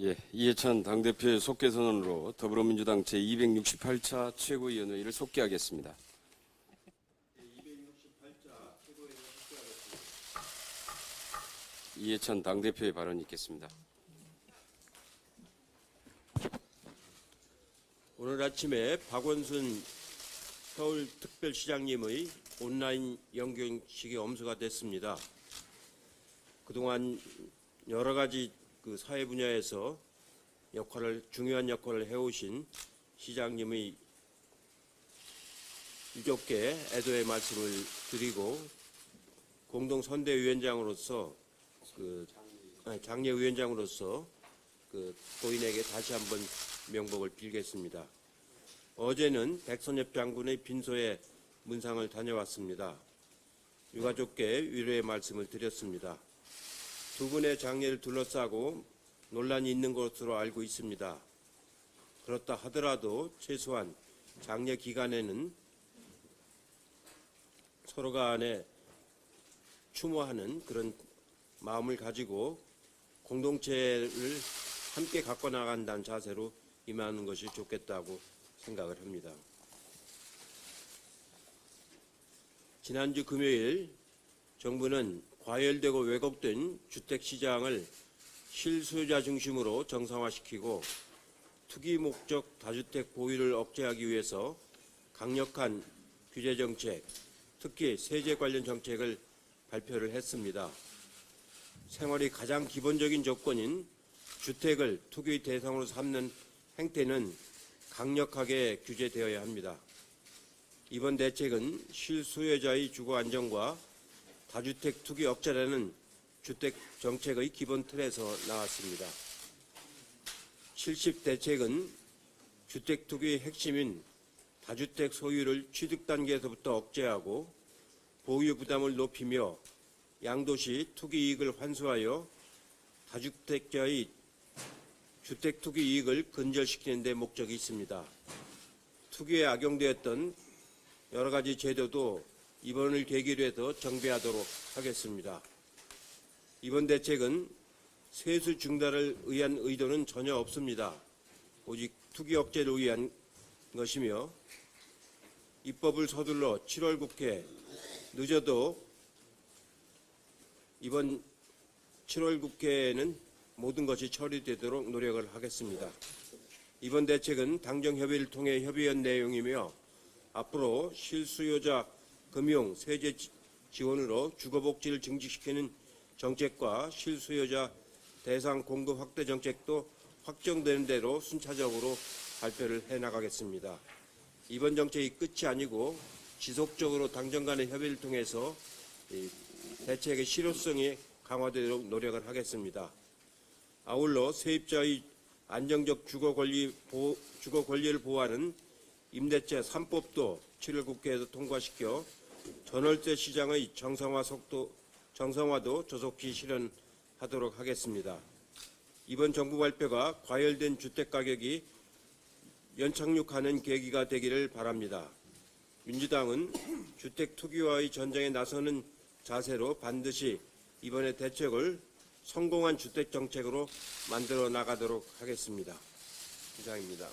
예, 이해찬 당대표의 속개 선언으로 더불어민주당 제268차 최고위원회의를 속개하겠습니다. 이해찬 당대표의 발언이 있겠습니다. 오늘 아침에 박원순 서울특별시장님의 온라인 연경식이 엄수가 됐습니다. 그동안 여러 가지 그 사회 분야에서 역할을 중요한 역할을 해오신 시장님의 유족께 애도의 말씀을 드리고 공동 선대위원장으로서 그 아니, 장례 위원장으로서 그 고인에게 다시 한번 명복을 빌겠습니다. 어제는 백선엽 장군의 빈소에 문상을 다녀왔습니다. 유가족께 위로의 말씀을 드렸습니다. 두 분의 장례를 둘러싸고 논란이 있는 것으로 알고 있습니다. 그렇다 하더라도 최소한 장례 기간에는 서로 간에 추모하는 그런 마음을 가지고 공동체를 함께 갖고 나간다는 자세로 임하는 것이 좋겠다고 생각을 합니다. 지난주 금요일 정부는 과열되고 왜곡된 주택 시장을 실수요자 중심으로 정상화시키고 투기 목적 다주택 보유를 억제하기 위해서 강력한 규제 정책, 특히 세제 관련 정책을 발표를 했습니다. 생활이 가장 기본적인 조건인 주택을 투기 대상으로 삼는 행태는 강력하게 규제되어야 합니다. 이번 대책은 실수요자의 주거 안정과 다주택 투기 억제라는 주택 정책의 기본 틀에서 나왔습니다. 70 대책은 주택 투기의 핵심인 다주택 소유를 취득 단계에서부터 억제하고 보유 부담을 높이며 양도시 투기 이익을 환수하여 다주택자의 주택 투기 이익을 근절시키는 데 목적이 있습니다. 투기에 악용되었던 여러 가지 제도도 이번을 계기로 해서 정비하도록 하겠습니다. 이번 대책은 세수 증가를 위한 의도는 전혀 없습니다. 오직 투기 억제를 위한 것이며 입법을 서둘러 7월 국회 늦어도 이번 7월 국회에는 모든 것이 처리되도록 노력을 하겠습니다. 이번 대책은 당정 협의를 통해 협의한 내용이며 앞으로 실수요자 금융 세제 지- 지원으로 주거복지를 증진시키는 정책과 실수요자 대상 공급 확대 정책도 확정되는 대로 순차적으로 발표를 해 나가겠습니다. 이번 정책이 끝이 아니고 지속적으로 당정 간의 협의를 통해서 이 대책의 실효성이 강화되도록 노력을 하겠습니다. 아울러 세입자의 안정적 주거 권리 보호, 주거 권리를 보호하는 임대차 3법도 7월 국회에서 통과시켜 전월세 시장의 정상화 속도 정상화도 조속히 실현하도록 하겠습니다. 이번 정부 발표가 과열된 주택 가격이 연착륙하는 계기가 되기를 바랍니다. 민주당은 주택 투기와의 전쟁에 나서는 자세로 반드시 이번의 대책을 성공한 주택 정책으로 만들어 나가도록 하겠습니다. 이상입니다.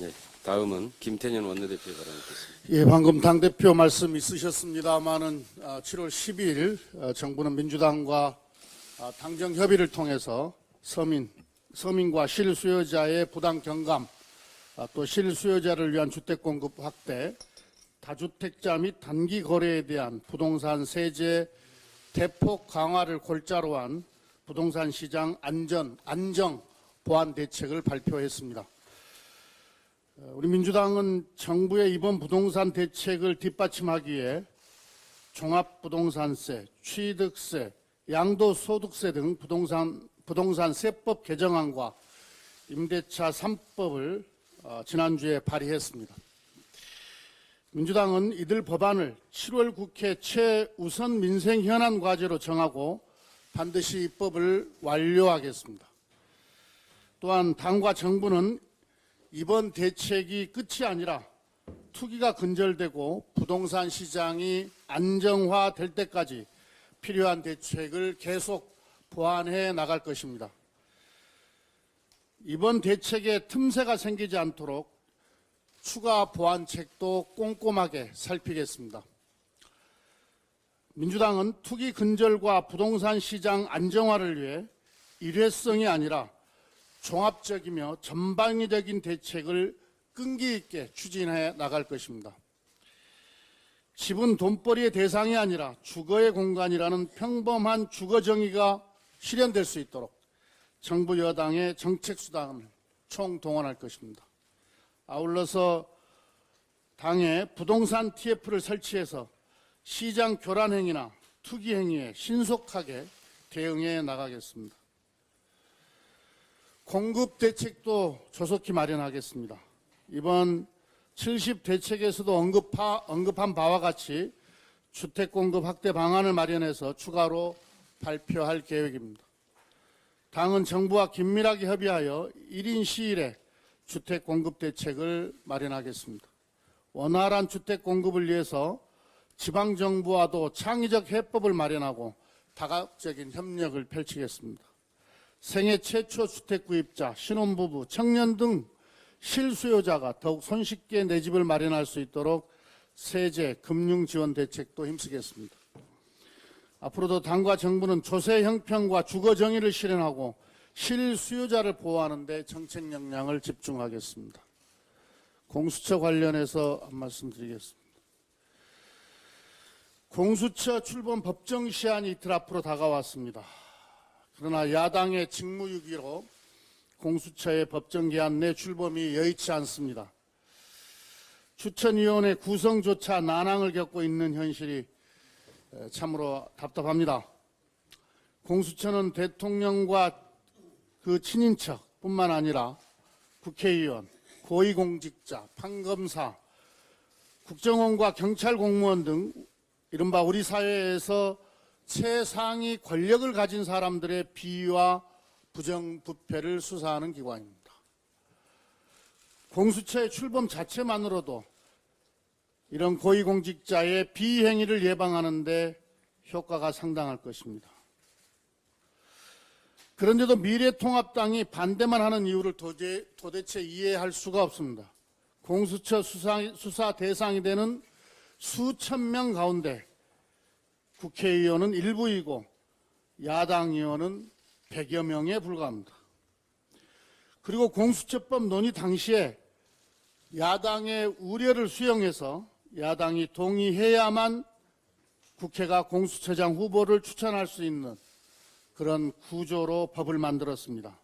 예, 다음은 김태년 원내대표의 발언이 있겠습니다. 예, 방금 당 대표 말씀 있으셨습니다마는 7월 10일 어, 정부는 민주당과 아, 당정 협의를 통해서 서민, 서민과 실수요자의 부당 경감, 아, 또 실수요자를 위한 주택 공급 확대, 다주택자 및 단기 거래에 대한 부동산 세제 대폭 강화를 골자로 한 부동산 시장 안전, 안정 보완 대책을 발표했습니다. 우리 민주당은 정부의 이번 부동산 대책을 뒷받침하기에 종합부동산세, 취득세, 양도소득세 등 부동산, 부동산 세법 개정안과 임대차 3법을 어, 지난주에 발의했습니다. 민주당은 이들 법안을 7월 국회 최우선 민생 현안 과제로 정하고 반드시 입법을 완료하겠습니다. 또한 당과 정부는 이번 대책이 끝이 아니라 투기가 근절되고 부동산 시장이 안정화될 때까지 필요한 대책을 계속 보완해 나갈 것입니다. 이번 대책에 틈새가 생기지 않도록 추가 보완책도 꼼꼼하게 살피겠습니다. 민주당은 투기 근절과 부동산 시장 안정화를 위해 일회성이 아니라 종합적이며 전방위적인 대책을 끈기 있게 추진해 나갈 것입니다. 집은 돈벌이의 대상이 아니라 주거의 공간이라는 평범한 주거 정의가 실현될 수 있도록 정부 여당의 정책 수단을 총동원할 것입니다. 아울러서 당의 부동산 TF를 설치해서 시장 교란 행위나 투기 행위에 신속하게 대응해 나가겠습니다. 공급 대책도 조속히 마련하겠습니다. 이번 70 대책에서도 언급하, 언급한 바와 같이 주택 공급 확대 방안을 마련해서 추가로 발표할 계획입니다. 당은 정부와 긴밀하게 협의하여 1인 시일에 주택 공급 대책을 마련하겠습니다. 원활한 주택 공급을 위해서 지방 정부와도 창의적 해법을 마련하고 다각적인 협력을 펼치겠습니다. 생애 최초 주택 구입자, 신혼부부, 청년 등 실수요자가 더욱 손쉽게 내 집을 마련할 수 있도록 세제, 금융 지원 대책도 힘쓰겠습니다. 앞으로도 당과 정부는 조세 형평과 주거 정의를 실현하고 실수요자를 보호하는 데 정책 역량을 집중하겠습니다. 공수처 관련해서 한 말씀 드리겠습니다. 공수처 출범 법정 시한이 이틀 앞으로 다가왔습니다. 그러나 야당의 직무유기로 공수처의 법정 기한 내 출범이 여의치 않습니다. 추천위원회 구성조차 난항을 겪고 있는 현실이 에, 참으로 답답합니다. 공수처는 대통령과 그 친인척 뿐만 아니라 국회의원, 고위공직자, 판검사, 국정원과 경찰 공무원 등 이른바 우리 사회에서 최상위 권력을 가진 사람들의 비위와 부정부패를 수사하는 기관입니다. 공수처의 출범 자체만으로도 이런 고위공직자의 비행위를 예방하는 데 효과가 상당할 것입니다. 그런데도 미래통합당이 반대만 하는 이유를 도대, 도대체 이해할 수가 없습니다. 공수처 수사, 수사 대상이 되는 수천 명 가운데 국회의원은 일부이고 야당 의원은 100여 명에 불과합니다. 그리고 공수처법 논의 당시에 야당의 우려를 수용해서 야당이 동의해야만 국회가 공수처장 후보를 추천할 수 있는 그런 구조로 법을 만들었습니다.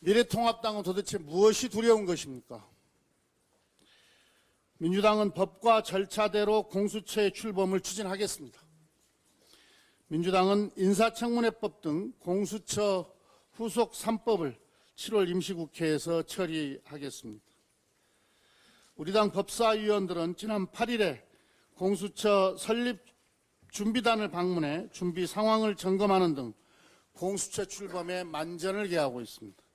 미래통합당은 도대체 무엇이 두려운 것입니까? 민주당은 법과 절차대로 공수처의 출범을 추진하겠습니다. 민주당은 인사청문회법 등 공수처 후속 3법을 7월 임시국회에서 처리하겠습니다. 우리 당 법사위원들은 지난 8일에 공수처 설립 준비단을 방문해 준비 상황을 점검하는 등 공수처 출범에 만전을 기하고 있습니다.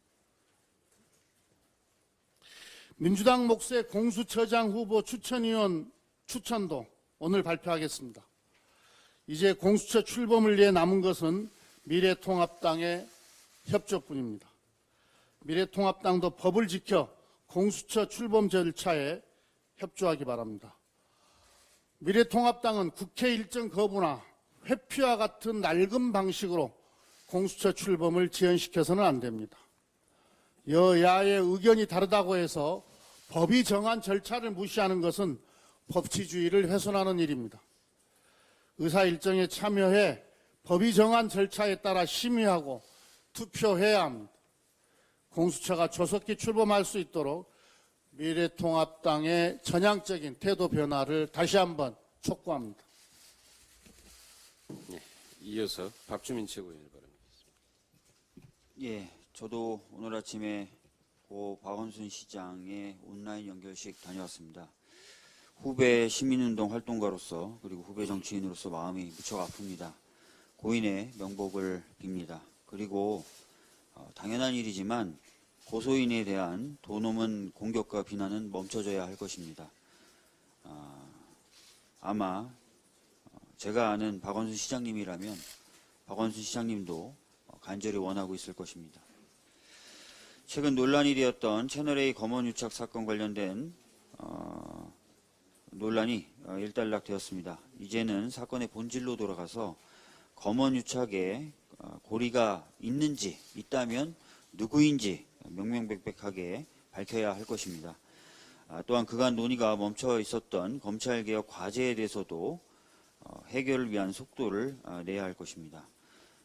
민주당 몫의 공수처장 후보 추천위원 추천도 오늘 발표하겠습니다. 이제 공수처 출범을 위해 남은 것은 미래통합당의 협조뿐입니다. 미래통합당도 법을 지켜 공수처 출범 절차에 협조하기 바랍니다. 미래통합당은 국회 일정 거부나 회피와 같은 낡은 방식으로 공수처 출범을 지연시켜서는 안 됩니다. 여야의 의견이 다르다고 해서 법이 정한 절차를 무시하는 것은 법치주의를 훼손하는 일입니다. 의사 일정에 참여해 법이 정한 절차에 따라 심의하고 투표해야 합니다. 공수처가 조속히 출범할 수 있도록 미래통합당의 전향적인 태도 변화를 다시 한번 촉구합니다. 이어서 박주민 최고위원을 바랍니다. 예, 저도 오늘 아침에 고 박원순 시장의 온라인 연결식 다녀왔습니다. 후배 시민운동 활동가로서 그리고 후배 정치인으로서 마음이 무척 아픕니다. 고인의 명복을 빕니다. 그리고 어, 당연한 일이지만 고소인에 대한 도놈은 공격과 비난은 멈춰져야 할 것입니다. 아, 아마 어, 제가 아는 박원순 시장님이라면 박원순 시장님도 어, 간절히 원하고 있을 것입니다. 최근 논란이 되었던 채널A 검언 유착 사건 관련된 어, 논란이 어, 일단락되었습니다. 이제는 사건의 본질로 돌아가서 검언 유착에 어, 고리가 있는지 있다면 누구인지 명명백백하게 밝혀야 할 것입니다. 아, 또한 그간 논의가 멈춰 있었던 검찰개혁 과제에 대해서도 어, 해결을 위한 속도를 아, 내야 할 것입니다.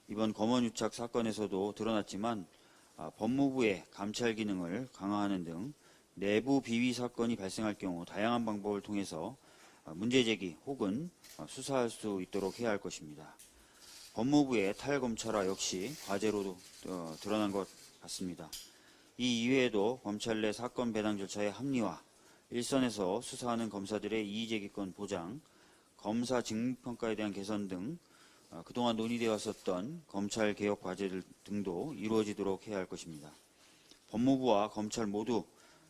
이번 검언유착 사건에서도 드러났지만 아, 법무부의 감찰 기능을 강화하는 등 내부 비위 사건이 발생할 경우 다양한 방법을 통해서 아, 문제 제기 혹은 아, 수사할 수 있도록 해야 할 것입니다. 법무부의 탈검찰화 역시 과제로 어, 드러난 것 같습니다. 이 이외에도 검찰 내 사건 배당 절차의 합리화, 일선에서 수사하는 검사들의 이의제기권 보장, 검사 직무평가에 대한 개선 등 어, 그동안 논의되어 왔었던 검찰 개혁 과제들 등도 이루어지도록 해야 할 것입니다. 법무부와 검찰 모두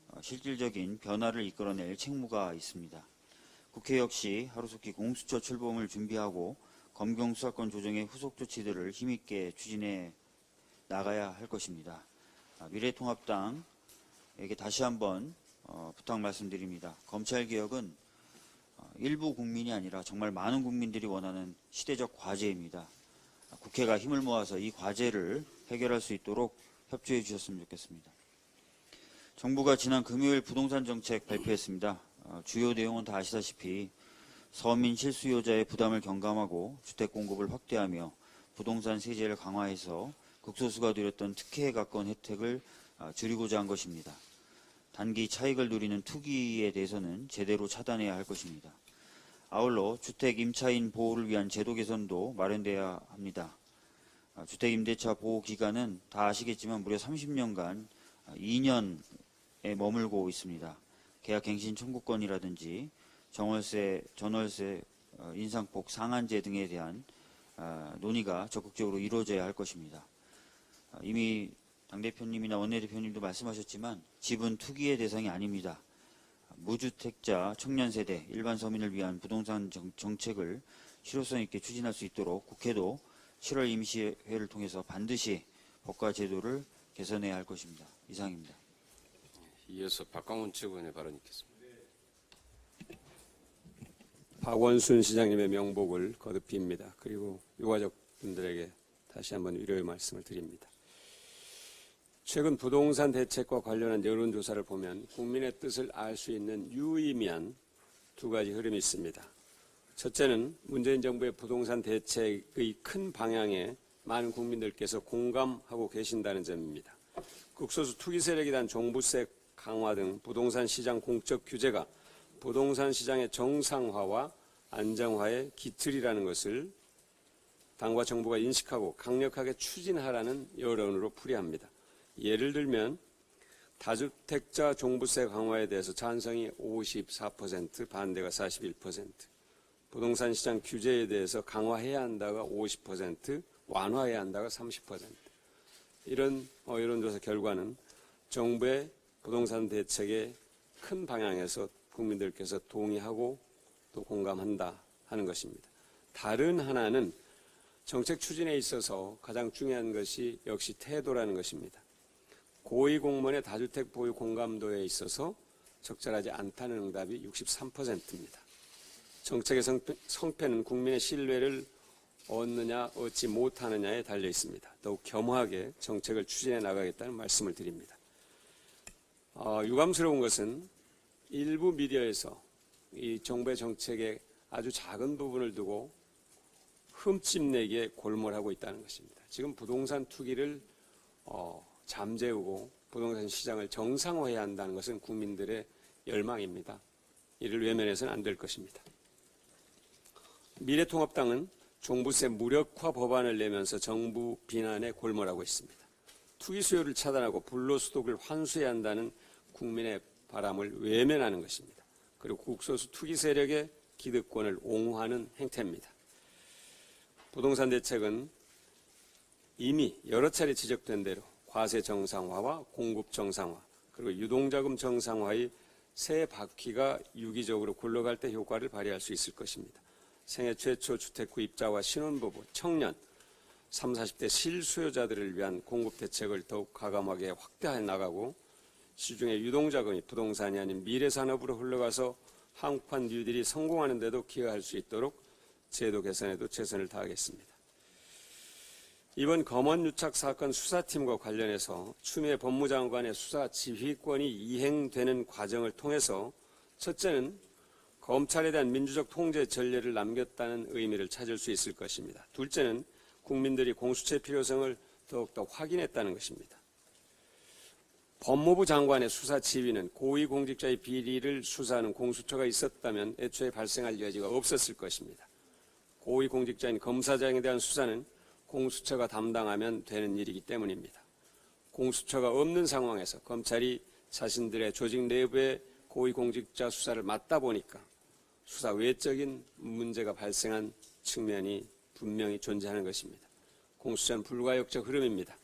어, 실질적인 변화를 이끌어낼 책무가 있습니다. 국회 역시 하루속히 공수처 출범을 준비하고 검경 수사권 조정의 후속 조치들을 힘있게 추진해 나가야 할 것입니다. 아, 미래통합당에게 다시 한번 어, 부탁 말씀드립니다. 검찰 개혁은 어, 일부 국민이 아니라 정말 많은 국민들이 원하는 시대적 과제입니다. 아, 국회가 힘을 모아서 이 과제를 해결할 수 있도록 협조해 주셨으면 좋겠습니다. 정부가 지난 금요일 부동산 정책 발표했습니다. 어, 주요 내용은 다 아시다시피 서민 실수요자의 부담을 경감하고 주택 공급을 확대하며 부동산 세제를 강화해서 극소수가 누렸던 특혜에 가까운 혜택을 아, 줄이고자 한 것입니다. 단기 차익을 누리는 투기에 대해서는 제대로 차단해야 할 것입니다. 아울러 주택 임차인 보호를 위한 제도 개선도 마련돼야 합니다. 아, 주택 임대차 보호 기간은 다 아시겠지만 무려 30년간 2년에 머물고 있습니다. 계약 갱신 청구권이라든지 정월세, 전월세, 어, 인상폭 상한제 등에 대한 아, 논의가 적극적으로 이루어져야 할 것입니다. 아, 이미 당대표님이나 원내대표님도 말씀하셨지만 집은 투기의 대상이 아닙니다. 무주택자, 청년세대, 일반 서민을 위한 부동산 정, 정책을 실효성 있게 추진할 수 있도록 국회도 7월 임시회를 통해서 반드시 법과 제도를 개선해야 할 것입니다. 이상입니다. 이어서 박광훈 최고위원의 발언 있겠습니다. 박원순 시장님의 명복을 거듭 빕니다. 그리고 유가족분들에게 다시 한번 위로의 말씀을 드립니다. 최근 부동산 대책과 관련한 여론조사를 보면 국민의 뜻을 알 수 있는 유의미한 두 가지 흐름이 있습니다. 첫째는 문재인 정부의 부동산 대책의 큰 방향에 많은 국민들께서 공감하고 계신다는 점입니다. 극소수 투기 세력에 대한 종부세 강화 등 부동산 시장 공적 규제가 부동산 시장의 정상화와 안정화의 기틀이라는 것을 당과 정부가 인식하고 강력하게 추진하라는 여론으로 풀이합니다. 예를 들면 다주택자 종부세 강화에 대해서 찬성이 54%, 반대가 41%, 부동산 시장 규제에 대해서 강화해야 한다가 50%, 완화해야 한다가 30%. 이런 어, 여론조사 결과는 정부의 부동산 대책의 큰 방향에서 국민들께서 동의하고 또 공감한다 하는 것입니다. 다른 하나는 정책 추진에 있어서 가장 중요한 것이 역시 태도라는 것입니다. 고위 공무원의 다주택 보유 공감도에 있어서 적절하지 않다는 응답이 63%입니다. 정책의 성패, 성패는 국민의 신뢰를 얻느냐 얻지 못하느냐에 달려 있습니다. 더욱 겸허하게 정책을 추진해 나가겠다는 말씀을 드립니다. 어, 유감스러운 것은 일부 미디어에서 이 정부의 정책의 아주 작은 부분을 두고 흠집내기에 골몰하고 있다는 것입니다. 지금 부동산 투기를 어, 잠재우고 부동산 시장을 정상화해야 한다는 것은 국민들의 열망입니다. 이를 외면해서는 안 될 것입니다. 미래통합당은 종부세 무력화 법안을 내면서 정부 비난에 골몰하고 있습니다. 투기 수요를 차단하고 불로소득을 환수해야 한다는 국민의 바람을 외면하는 것입니다. 그리고 국소수 투기 세력의 기득권을 옹호하는 행태입니다. 부동산 대책은 이미 여러 차례 지적된 대로 과세 정상화와 공급 정상화 그리고 유동자금 정상화의 세 바퀴가 유기적으로 굴러갈 때 효과를 발휘할 수 있을 것입니다. 생애 최초 주택 구입자와 신혼부부, 청년 3, 40대 실수요자들을 위한 공급 대책을 더욱 가감하게 확대해 나가고 시중에 유동자금이 부동산이 아닌 미래산업으로 흘러가서 한국판 뉴딜이 성공하는 데도 기여할 수 있도록 제도 개선에도 최선을 다하겠습니다. 이번 검언 유착 사건 수사팀과 관련해서 추미애 법무장관의 수사 지휘권이 이행되는 과정을 통해서 첫째는 검찰에 대한 민주적 통제 전례를 남겼다는 의미를 찾을 수 있을 것입니다. 둘째는 국민들이 공수처의 필요성을 더욱더 확인했다는 것입니다. 법무부 장관의 수사 지휘는 고위공직자의 비리를 수사하는 공수처가 있었다면 애초에 발생할 여지가 없었을 것입니다. 고위공직자인 검사장에 대한 수사는 공수처가 담당하면 되는 일이기 때문입니다. 공수처가 없는 상황에서 검찰이 자신들의 조직 내부의 고위공직자 수사를 맡다 보니까 수사 외적인 문제가 발생한 측면이 분명히 존재하는 것입니다. 공수처는 불가역적 흐름입니다.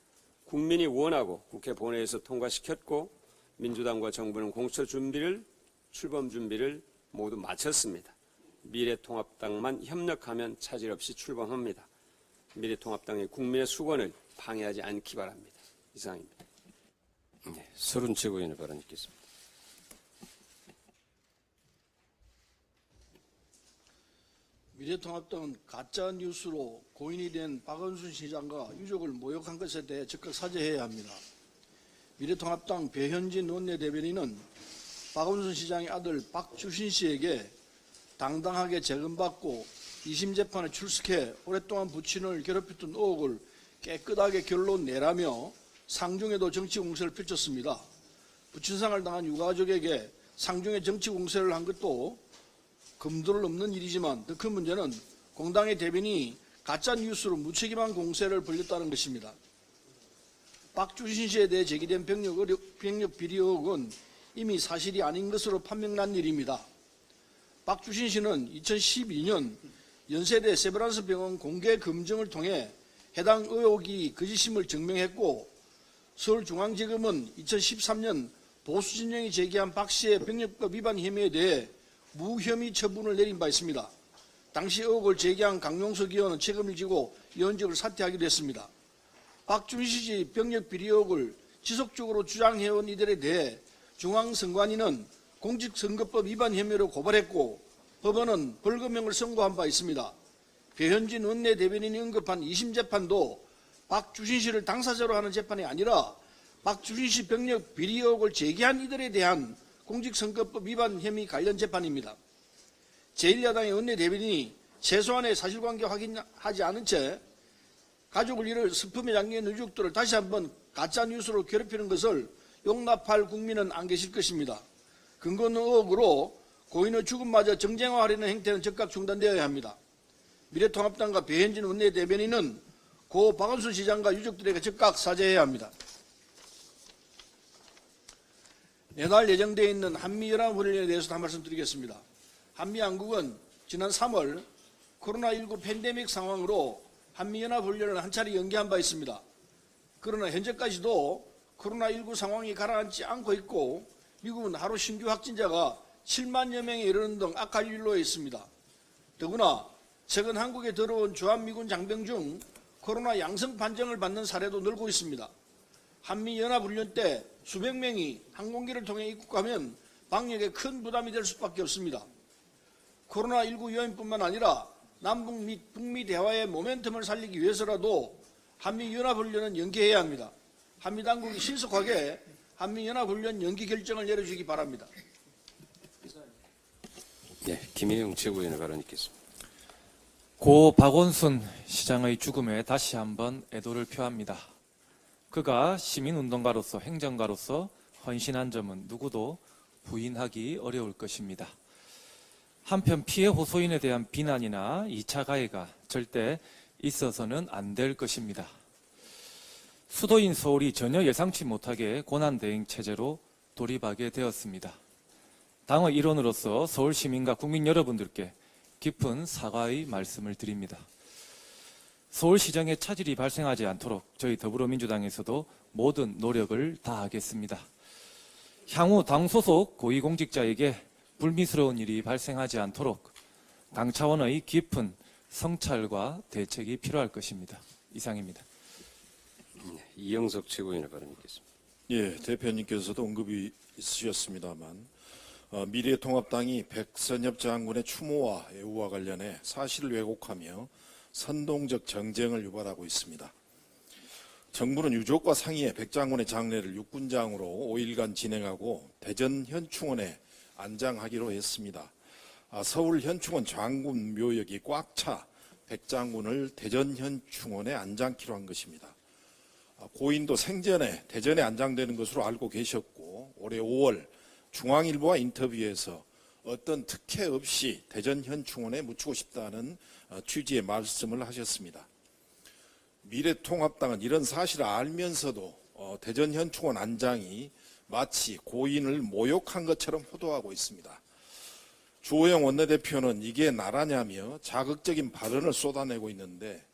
국민이 원하고 국회 본회의에서 통과시켰고 민주당과 정부는 공수처 준비를 출범 준비를 모두 마쳤습니다. 미래통합당만 협력하면 차질 없이 출범합니다. 미래통합당의 국민의 수건을 방해하지 않기 바랍니다. 이상입니다. 네, 서른 최고위원의 발언 있겠습니다. 미래통합당은 가짜 뉴스로 고인이 된 박원순 시장과 유족을 모욕한 것에 대해 적극 사죄해야 합니다. 미래통합당 배현진 원내대변인은 박원순 시장의 아들 박주신 씨에게 당당하게 재검받고 2심 재판에 출석해 오랫동안 부친을 괴롭혔던 의혹을 깨끗하게 결론 내라며 상중에도 정치 공세를 펼쳤습니다. 부친상을 당한 유가족에게 상중에 정치 공세를 한 것도 금도를 넘는 일이지만 더 큰 문제는 공당의 대변인이 가짜 뉴스로 무책임한 공세를 벌였다는 것입니다. 박주신 씨에 대해 제기된 병력, 의혹- 병력 비리 의혹은 이미 사실이 아닌 것으로 판명난 일입니다. 박주신 씨는 2012년 연세대 세브란스 병원 공개 검증을 통해 해당 의혹이 거짓임을 증명했고 서울중앙지검은 2013년 보수진영이 제기한 박 씨의 병력법 위반 혐의에 대해 무혐의 처분을 내린 바 있습니다. 당시 의혹을 제기한 강용석 의원은 책임을 지고 의원직을 사퇴하기도 했습니다. 박준시 씨 병력 비리 의혹을 지속적으로 주장해온 이들에 대해 중앙선관위는 공직선거법 위반 혐의로 고발했고 법원은 벌금형을 선고한 바 있습니다. 배현진 원내대변인이 언급한 2심 재판도 박주신 씨를 당사자로 하는 재판이 아니라 박주신 씨 병력 비리 의혹을 제기한 이들에 대한 공직선거법 위반 혐의 관련 재판입니다. 제1야당의 원내대변인이 최소한의 사실관계 확인하지 않은 채 가족을 잃을 슬픔에 잠긴 유족들을 다시 한번 가짜뉴스로 괴롭히는 것을 용납할 국민은 안 계실 것입니다. 근거 없는 의혹으로 고인의 죽음마저 정쟁화하려는 행태는 즉각 중단되어야 합니다. 미래통합당과 배현진 원내 대변인은 고 박원순 시장과 유족들에게 즉각 사죄해야 합니다. 내날 예정되어 있는 한미연합훈련에 대해서 한 말씀 드리겠습니다. 한미양국은 지난 3월 코로나19 팬데믹 상황으로 한미연합훈련을 한 차례 연기한 바 있습니다. 그러나 현재까지도 코로나19 상황이 가라앉지 않고 있고 미국은 하루 신규 확진자가 7만여 명에 이르는 등 악할 일로에 있습니다. 더구나 최근 한국에 들어온 주한미군 장병 중 코로나 양성 판정을 받는 사례도 늘고 있습니다. 한미연합훈련 때 수백 명이 항공기를 통해 입국하면 방역에 큰 부담이 될 수밖에 없습니다. 코로나19 요인뿐만 아니라 남북 및 북미 대화의 모멘텀을 살리기 위해서라도 한미연합훈련은 연기해야 합니다. 한미 당국이 신속하게 한미연합훈련 연기 결정을 내려주기 바랍니다. 네, 김혜영 최고위원의 발언 있겠습니다. 고 박원순 시장의 죽음에 다시 한번 애도를 표합니다. 그가 시민운동가로서 행정가로서 헌신한 점은 누구도 부인하기 어려울 것입니다. 한편 피해 호소인에 대한 비난이나 2차 가해가 절대 있어서는 안 될 것입니다. 수도인 서울이 전혀 예상치 못하게 고난대행 체제로 돌입하게 되었습니다. 당의 일원으로서 서울 시민과 국민 여러분들께 깊은 사과의 말씀을 드립니다. 서울시정에 차질이 발생하지 않도록 저희 더불어민주당에서도 모든 노력을 다하겠습니다. 향후 당 소속 고위공직자에게 불미스러운 일이 발생하지 않도록 당 차원의 깊은 성찰과 대책이 필요할 것입니다. 이상입니다. 네, 이영석 최고위원의 발언 있겠습니다. 예, 대표님께서도 언급이 있으셨습니다만 어, 미래통합당이 백선엽 장군의 추모와 애우와 관련해 사실을 왜곡하며 선동적 정쟁을 유발하고 있습니다. 정부는 유족과 상의해 백 장군의 장례를 육군장으로 5일간 진행하고 대전 현충원에 안장하기로 했습니다. 아, 서울 현충원 장군 묘역이 꽉 차 백 장군을 대전 현충원에 안장키로 한 것입니다. 아, 고인도 생전에 대전에 안장되는 것으로 알고 계셨고 올해 5월 중앙일보와 인터뷰에서 어떤 특혜 없이 대전 현 충원에 묻히고 싶다는 어, 취지의 말씀을 하셨습니다. 미래통합당은 이런 사실을 알면서도 어, 대전 현 충원 안장이 마치 고인을 모욕한 것처럼 호도하고 있습니다. 주호영 원내대표는 이게 나라냐며 자극적인 발언을 쏟아내고 있는데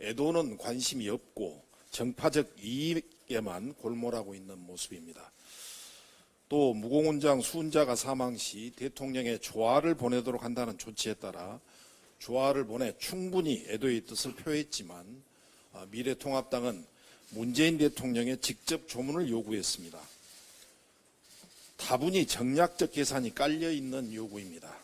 애도는 관심이 없고 정파적 이익에만 골몰하고 있는 모습입니다. 또 무공훈장 수훈자가 사망 시 대통령의 조화를 보내도록 한다는 조치에 따라 조화를 보내 충분히 애도의 뜻을 표했지만 아, 미래통합당은 문재인 대통령의 직접 조문을 요구했습니다. 다분히 정략적 계산이 깔려 있는 요구입니다.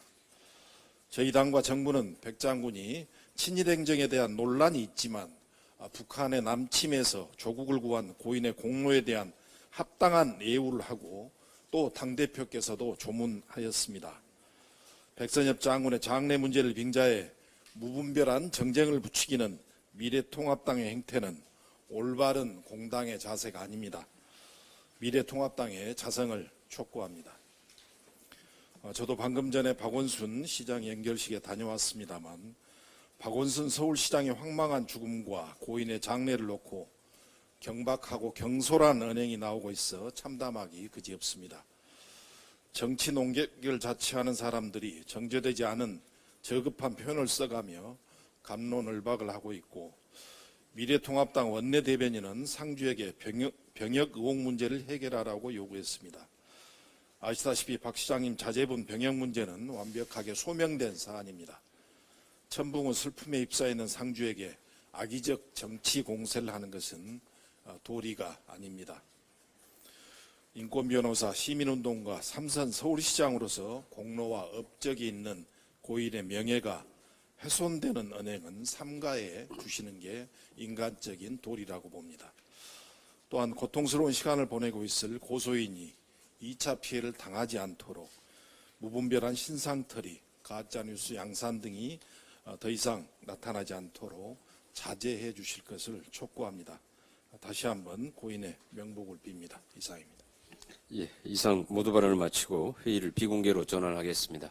저희 당과 정부는 백 장군이 친일 행정에 대한 논란이 있지만 아, 북한의 남침에서 조국을 구한 고인의 공로에 대한 합당한 예우를 하고 또 당대표께서도 조문하였습니다. 백선엽 장군의 장례 문제를 빙자해 무분별한 정쟁을 부추기는 미래통합당의 행태는 올바른 공당의 자세가 아닙니다. 미래통합당의 자성을 촉구합니다. 어, 저도 방금 전에 박원순 시장 연결식에 다녀왔습니다만 박원순 서울시장의 황망한 죽음과 고인의 장례를 놓고 경박하고 경솔한 언행이 나오고 있어 참담하기 그지없습니다. 정치 농객을 자처하는 사람들이 정제되지 않은 저급한 표현을 써가며 감론을박을 하고 있고 미래통합당 원내대변인은 상주에게 병역, 병역 의혹 문제를 해결하라고 요구했습니다. 아시다시피 박 시장님 자제분 병역 문제는 완벽하게 소명된 사안입니다. 천붕의 슬픔에 휩싸이는 상주에게 악의적 정치 공세를 하는 것은 어, 도리가 아닙니다. 인권 변호사, 시민운동가, 삼선 서울시장으로서 공로와 업적이 있는 고인의 명예가 훼손되는 언행은 삼가에 두시는 게 인간적인 도리라고 봅니다. 또한 고통스러운 시간을 보내고 있을 고소인이 2차 피해를 당하지 않도록 무분별한 신상털이, 가짜뉴스 양산 등이 어, 더 이상 나타나지 않도록 자제해 주실 것을 촉구합니다. 다시 한번 고인의 명복을 빕니다. 이상입니다. 예, 이상 모두 발언을 마치고 회의를 비공개로 전환하겠습니다.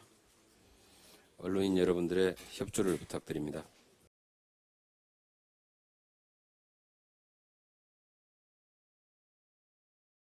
언론인 여러분들의 협조를 부탁드립니다.